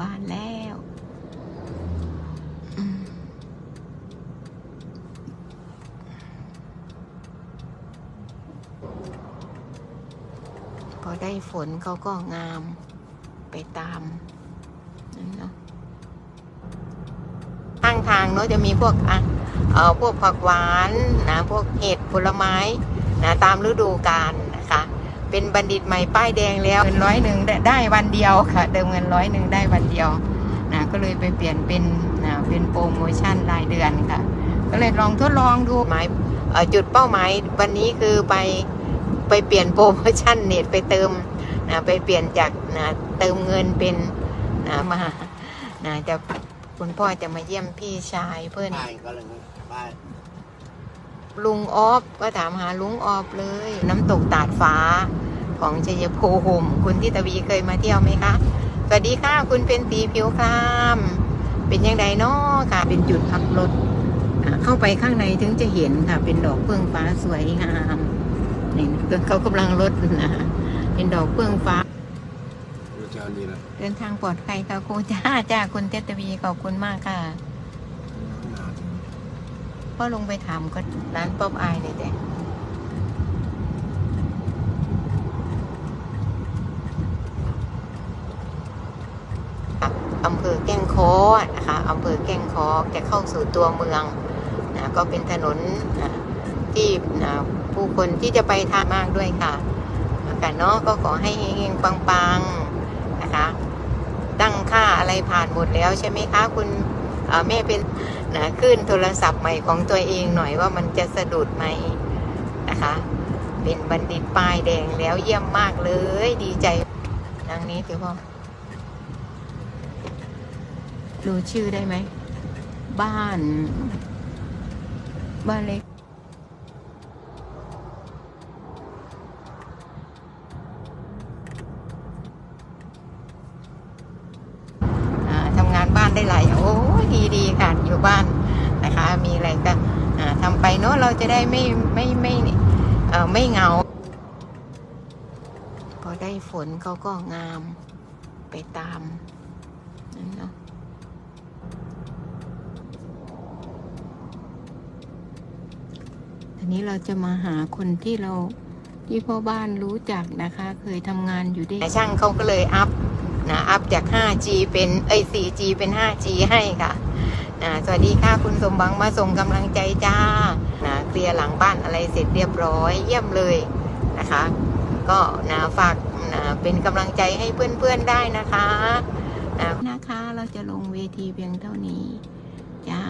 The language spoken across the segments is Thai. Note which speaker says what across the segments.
Speaker 1: บ้านแล้วอพอได้ฝนเขาก็งามไปตามนั่นเนาะข้างทางเนาะจะมีพวกอะเอ่อพวกผักหวานนะพวกเห็ดผลไม้นะตามฤดูกาลนะคะ เป็นบัณฑิตใหม่ป้ายแดงแล้วเงินร้อยหนึ่งได้วันเดียวค่ะเติมเงินร้อยหนึ่งได้วันเดียวนะก็เลยไปเปลี่ยนเป็นนะเป็นโปรโมชั่นรายเดือนค่ะ ก็เลยลองทดลองดูหมายจุดเป้าหมายวันนี้คือไปไปเปลี่ยนโปรโมชั่นเน็ตไปเติมนะไปเปลี่ยนจากนะเติมเงินเป็นนะมานะจะคุณพ่อจะมาเยี่ยมพี่ชายเพื่อน
Speaker 2: บ้านก็เลยบ้าน
Speaker 1: ลุงออฟก็ถามหาลุงออฟเลย น้ำตกตาดฟ้าของชัยภูมิคุณทิตวีเคยมาเที่ยวไหมคะ สวัสดีค่ะ คุณเป็นตีผิวครามเป็นยังไงเนาะค่ะ เป็นจุดพักรถอ่าเข้าไปข้างในถึงจะเห็นค่ะ เป็นดอกเฟื่องฟ้าสวยงามนี่เขากำลังรถนะเป็นดอกเฟื่องฟ้า
Speaker 2: รู้จักนี่นะ
Speaker 1: เดินทางปลอดภัยค่ะครูจ้าจ้าคุณเทตวีขอบคุณมากค่ะ พ่อลงไปถามก็ร้านป๊อปอายเลยแต่อำเภอแก้งคอนะคะอำเภอแก้งคอจะเข้าสู่ตัวเมืองนะก็เป็นถนนนะที่นะผู้คนที่จะไปทางมากด้วยค่ะกันเนาะก็ขอให้เฮงๆปังๆนะคะตั้งค่าอะไรผ่านหมดแล้วใช่ไหมคะ คุณแม่เป็น นะขึ้นโทรศัพท์ใหม่ของตัวเองหน่อยว่ามันจะสะดุดไหมนะคะ เป็นบัณฑิตป้ายแดงแล้วเยี่ยมมากเลยดีใจดังนี้เดี๋ยวพ่อดูชื่อได้ไหม บ้าน บ้านเล็ก อ่าทำงานบ้านได้หลายอย่างโอ้ยดีดีค่ะ อยู่บ้านนะคะ มีอะไรก็อ่าทำไปเนาะเราจะได้ไม่ไม่ไม่ไม่เงา พอได้ฝนเขาก็งามไปตามนั่นเนาะทีนี้เราจะมาหาคนที่เราที่พ่อบ้านรู้จักนะคะ เคยทำงานอยู่ด้วยช่างเขาก็เลยอัพนะอัพจาก 5G เป็นเอ้ย 4G เป็น 5G ให้ค่ะ นะสวัสดีค่ะคุณสมบังมาส่งกำลังใจจ้านะเคลียร์หลังบ้านอะไรเสร็จเรียบร้อย เยี่ยมเลยนะคะ ก็นะฝากนะเป็นกำลังใจให้เพื่อนๆได้นะคะนะนะคะเราจะลงเวทีเพียงเท่านี้จ้า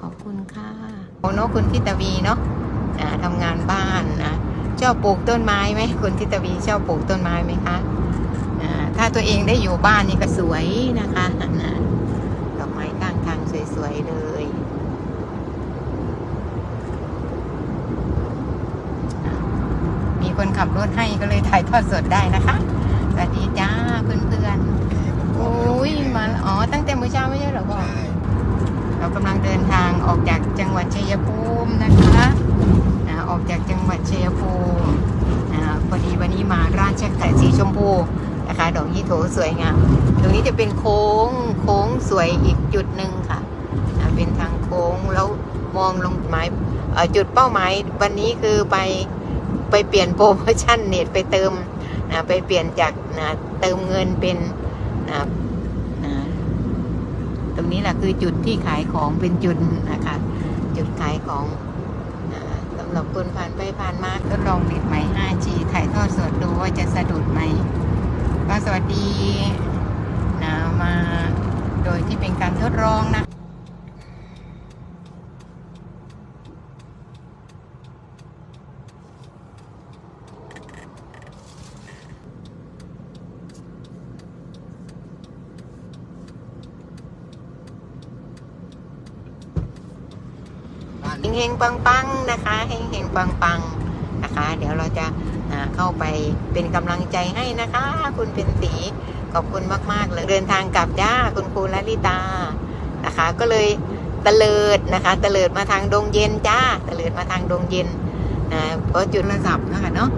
Speaker 1: ขอบคุณค่ะโอ้เนอะคุณทิตวีเนาะนะทำงานบ้านนะชอบปลูกต้นไม้ไหมคุณทิตวีชอบปลูกต้นไม้ไหมคะถ้าตัวเองได้อยู่บ้านนี่ก็สวยนะคะ วยๆเลยอะมีคนขับรถให้ก็เลยถ่ายทอดสดได้นะคะ สวัสดีจ้าเพื่อนๆโอ้ยมาอ๋อ ตั้งแต่มื้อเช้าไม่ใช่เหรอพ่อ
Speaker 2: ใช่
Speaker 1: เรากำลังเดินทางออกจากจังหวัดชัยภูมินะคะนะออกจากจังหวัดชัยภูมินะพอดีวันนี้มาราชกัดสีชมพูนะคะดอกยี่โถสวยงาม ตรงนี้จะเป็นโค้งโค้งสวยอีกจุดหนึ่งค่ะนะ เป็นทางโค้งแล้วมองลงหมายจุดเป้าหมายวันนี้คือไปไปเปลี่ยนโปรโมชั่นเน็ตไปเติมนะไปเปลี่ยนจากนะเติมเงินเป็นนะนะตรงนี้แหละคือจุดที่ขายของเป็นจุดนะคะ จุดขายของอ่าสำหรับคนผ่านไปผ่านมาทดลองเน็ตใหม่ 5G ถ่ายทอดสดดูว่าจะสะดุดไหมก็สวัสดีนะมาโดยที่เป็นการทดลองนะ ปังๆนะคะเฮงเฮงปังๆนะคะ เดี๋ยวเราจะเข้าไปเป็นกำลังใจให้นะคะ คุณเป็นสีขอบคุณมาก ๆ เลยเดินทางกลับจ้าคุณครูลลิตานะคะ ก็เลยตะเลิดนะคะตะเลิดมาทางดงเย็นจ้าตะเลิดมาทางดงเย็นนะเพราะจุดโทรศัพท์นะคะเนาะ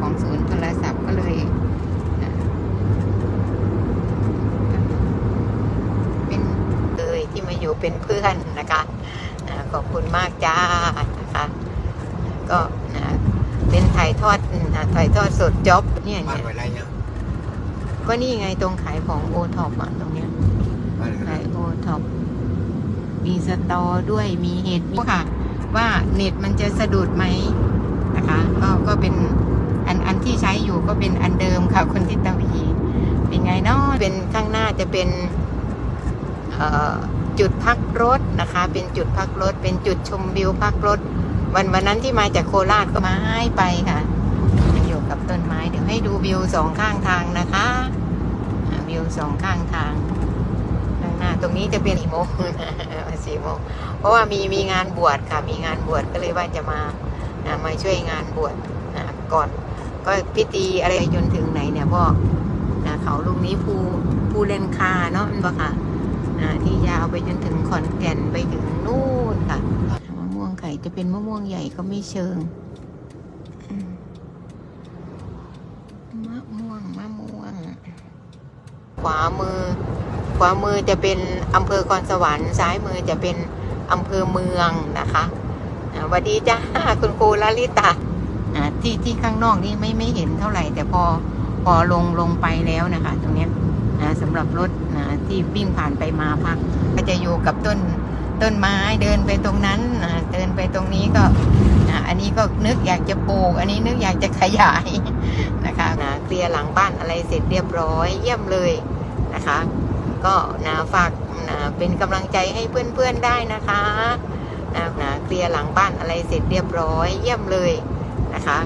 Speaker 1: ของศูนย์โทรศัพท์ก็เลยเป็นเลยที่มาอยู่เป็นเพื่อน ขอบคุณมากจ้านะคะก็นะเป็นถ่ายทอดอ่าถ่ายทอดสดจ็อบเนี่ย
Speaker 2: บ้าน
Speaker 1: เนี่ย
Speaker 2: ไว้ไรเนี่ย
Speaker 1: ก็นี่ไงตรงขายของโอท็อปอะตรงเนี้ย
Speaker 2: บ้านอะไร
Speaker 1: ขายโอท็อปมีสตอด้วยมีเห็ดมีค่ะ ว่าเน็ตมันจะสะดุดไหมนะคะก็ก็เป็นอันอันที่ใช้อยู่ก็เป็นอันเดิมค่ะคุณทิตวีเป็นไงเนาะเป็นข้างหน้าจะเป็น เอ่อ จุดพักรถนะคะ เป็นจุดพักรถ เป็นจุดชมวิวพักรถ วันวันนั้นที่มาจากโคราชก็มาให้ไปค่ะมาอยู่กับต้นไม้เดี๋ยวให้ดูวิวสองข้างทางนะคะวิวสองข้างทางข้างหน้าตรงนี้จะเป็นสี่โมงสี่โมงเพราะว่ามีมีงานบวชค่ะ มีงานบวชก็เลยว่าจะมานะมาช่วยงานบวชนะก่อน ก็พิธีอะไรจนถึงไหนเนี่ยพ่อนะเขาลูกนี้ภูภูเลนคาเนาะมันปะค่ะ ที่ยาวไปจนถึงขอนแก่นไปถึงนู่นค่ะมะม่วงไข่จะเป็นมะม่วงใหญ่ก็ไม่เชิงมะม่วงมะม่วง ขวามือ ขวามือจะเป็นอำเภอคอนสวรรค์ซ้ายมือจะเป็นอำเภอเมืองนะคะสวัสดีจ้าคุณครูลลิตาที่ที่ข้างนอกนี่ไม่ไม่เห็นเท่าไหร่ แต่พอพอลงลงไปแล้วนะคะ ตรงนี้ นะสำหรับรถนะที่วิ่งผ่านไปมาพัก ก็จะอยู่กับต้นต้นไม้เดินไปตรงนั้นนะเดินไปตรงนี้ก็นะอันนี้ก็นึกอยากจะปลูก อันนี้นึกอยากจะขยายนะคะนะเคลียร์หลังบ้านอะไรเสร็จเรียบร้อยเยี่ยมเลยนะคะ ก็นะฝากนะเป็นกำลังใจให้เพื่อนๆได้นะคะนะนะเคลียร์หลังบ้านอะไรเสร็จเรียบร้อยเยี่ยมเลยนะคะ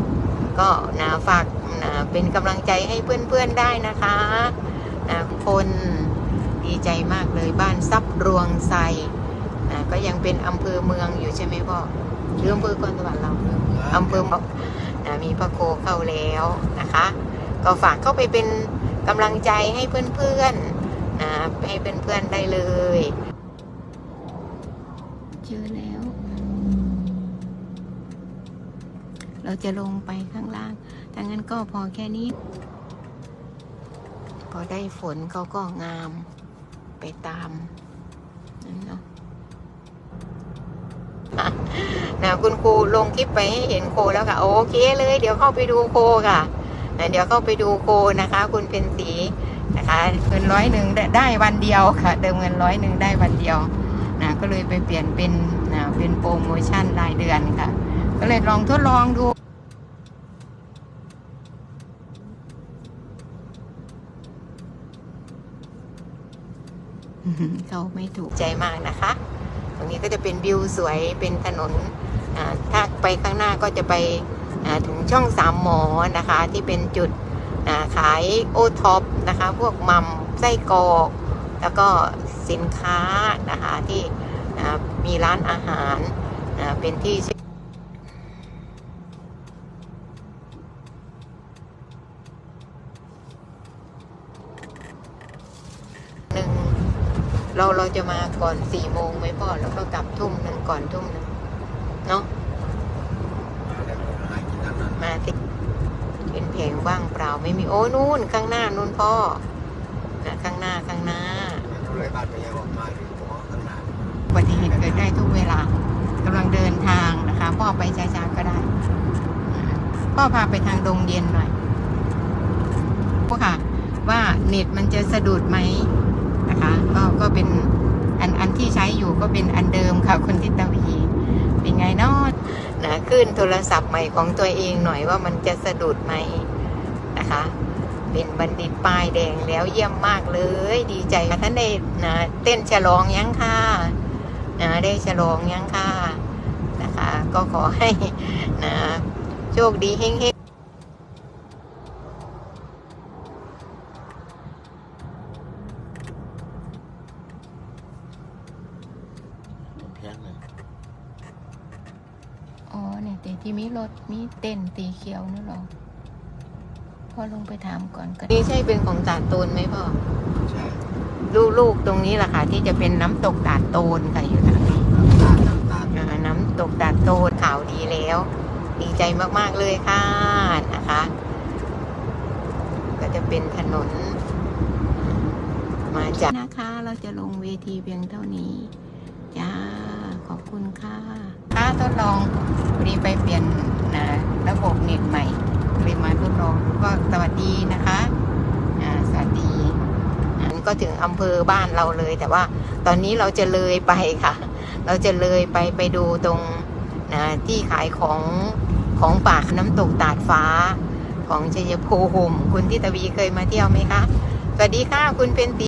Speaker 1: ก็นะฝากนะเป็นกำลังใจให้เพื่อนๆได้นะคะนะ คนดีใจมากเลยบ้านซับรวงไซนะก็ยังเป็นอำเภอเมืองอยู่ใช่ไหมพ่อหรืออำเภอคอนสวรรค์เราอำเภอบอนะมีพระโคเข้าแล้วนะคะ ก็ฝากเข้าไปเป็นกำลังใจให้เพื่อนๆนะให้เพื่อนๆได้เลย เจอแล้ว เราจะลงไปข้างล่างถ้างั้นก็พอแค่นี้ อได้ฝนเขาก็งามไปตามนั่นเนาะนะคุณครูลงคลิปไปให้เห็นโคแล้วค่ะโอเคเลย เดี๋ยวเข้าไปดูโคค่ะนะเดี๋ยวเข้าไปดูโคนะคะ คุณเป็นสีนะคะเงินร้อยหนึ่งได้ได้วันเดียวค่ะ เติมเงินร้อยหนึ่งได้วันเดียวนะก็เลยไปเปลี่ยนเป็นนะเป็นโปรโมชั่นรายเดือนค่ะ ก็เลยลองทดลองดู เขาไม่ถูกใจมากนะคะ ตรงนี้ก็จะเป็นวิวสวยเป็นถนนถ้าไปข้างหน้าก็จะไปถึงช่องสามหมอนะคะ ที่เป็นจุดขายโอท็อปนะคะ พวกมัมไส้กรอกแล้วก็สินค้านะคะที่มีร้านอาหารเป็นที่ชื่อหนึ่ง เราเราจะมาก่อนสี่โมงไหมพ่อแล้วก็กลับทุ่มหนึ่งก่อนทุ่มหนึ่งเนาะมาติเป็นเพลงว่างเปล่าไม่มีโอ้นู่นข้างหน้านู่นพ่อนะข้างหน้าข้างหน้า
Speaker 2: เลยบ้านไปยังออกมาถึงหัวข้างหน้า
Speaker 1: อุบัติเหตุเกิดได้ทุกเวลากำลังเดินทางนะคะ พ่อไปช้าๆก็ได้อ่าพ่อพาไปทางดงเย็นหน่อยพ่อค่ะ ว่าเน็ตมันจะสะดุดไหมนะคะ ก็ก็เป็นอันอันที่ใช้อยู่ก็เป็นอันเดิมค่ะคุณทิตวีเป็นไงเนาะนะขึ้นโทรศัพท์ใหม่ของตัวเองหน่อยว่ามันจะสะดุดไหมนะคะ เป็นบัณฑิตป้ายแดงแล้วเยี่ยมมากเลย ดีใจท่านได้นะเต้นฉลองยังค่ะนะได้ฉลองยังค่ะนะคะ ก็ขอให้นะโชคดีเฮง ๆ
Speaker 2: แพงเลย
Speaker 1: อ๋อเนี่ยแต่ที่มีรถมีเต้นสีเขียวนี่หรอพ่อลงไปถามก่อนกันนี่ใช่เป็นของตาดโตนไหมพ่อ
Speaker 2: ใช่
Speaker 1: ลูกๆตรงนี้แหละค่ะ ที่จะเป็นน้ำตกตาดโตนค่ะอยู่ทางนี้
Speaker 2: ตาตาตา
Speaker 1: อ่าน้ำตกตาดโตนข่าวดีแล้ว ดีใจมากๆเลยค่ะนะคะ ก็จะเป็นถนน มาจากนะคะ เราจะลงเวทีเพียงเท่านี้จ้าข อบคุณค่ะค่าทดลองพอดีไปเปลี่ยนนะระบบเน็ตใหม่เลยมาทดลองก็สวัสดีนะคะสวัสดีก็ถึงอำเภอบ้านเราเลย แต่ว่าตอนนี้เราจะเลยไปค่ะ เราจะเลยไปไปดูตรงนะที่ขายของของป่าน้ำตกตาดฟ้าของชัยภูมิคุณทิตวีเคยมาเที่ยวไหมคะ สวัสดีค่ะ คุณเป็นตี